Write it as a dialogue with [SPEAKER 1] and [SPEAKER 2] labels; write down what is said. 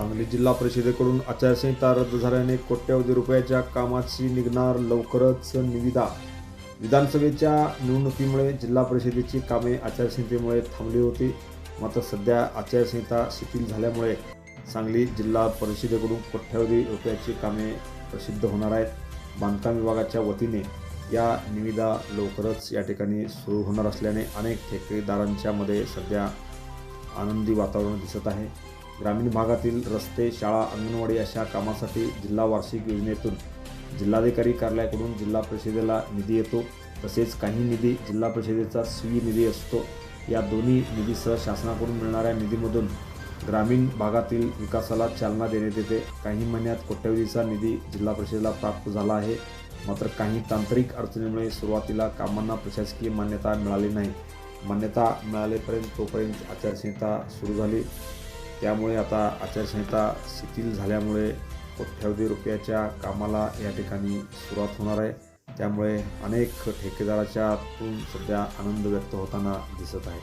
[SPEAKER 1] सांगली जिल्हा परिषदेकडून आचारसंहिता रद्द झाल्याने कोट्यवधी रुपयाच्या कामाची निघणार लवकरच निविदा. विधानसभेच्या निवडणुकीमुळे जिल्हा परिषदेची कामे आचारसंहितेमुळे थांबली होती. मात्र सध्या आचारसंहिता शिथिल झाल्यामुळे सांगली जिल्हा परिषदेकडून कोट्यवधी रुपयाची कामे प्रसिद्ध होणार आहेत. बांधकाम विभागाच्या वतीने या निविदा लवकरच या ठिकाणी सुरू होणार असल्याने अनेक ठेकेदारांच्यामध्ये सध्या आनंदी वातावरण दिसत आहे. ग्रामीण भागातील रस्ते शाळा अंगणवाडी अशा कामासाठी जिल्हा वार्षिक योजनेतून जिल्हाधिकारी कार्यालयाकडून जिल्हा परिषदेला निधी येतो. तसेच काही निधी जिल्हा परिषदेचा स्वी निधी असतो. या दोन्ही निधीसह शासनाकडून मिळणाऱ्या निधीमधून ग्रामीण भागातील विकासाला चालना देण्यात येते. काही महिन्यात कोट्यवधीचा निधी जिल्हा परिषदेला प्राप्त झाला आहे. मात्र काही तांत्रिक अडचणीमुळे सुरुवातीला कामांना प्रशासकीय मान्यता मिळाली नाही. मान्यता मिळालेपर्यंत तोपर्यंत आचारसंहिता सुरू झाली. त्यामुळे आता आचारसंहिता शिथिल झाल्यामुळे कोट्यावधी रुपयाच्या कामाला या ठिकाणी सुरुवात होणार आहे. त्यामुळे अनेक ठेकेदाराच्यातून सध्या आनंद व्यक्त होताना दिसत आहे.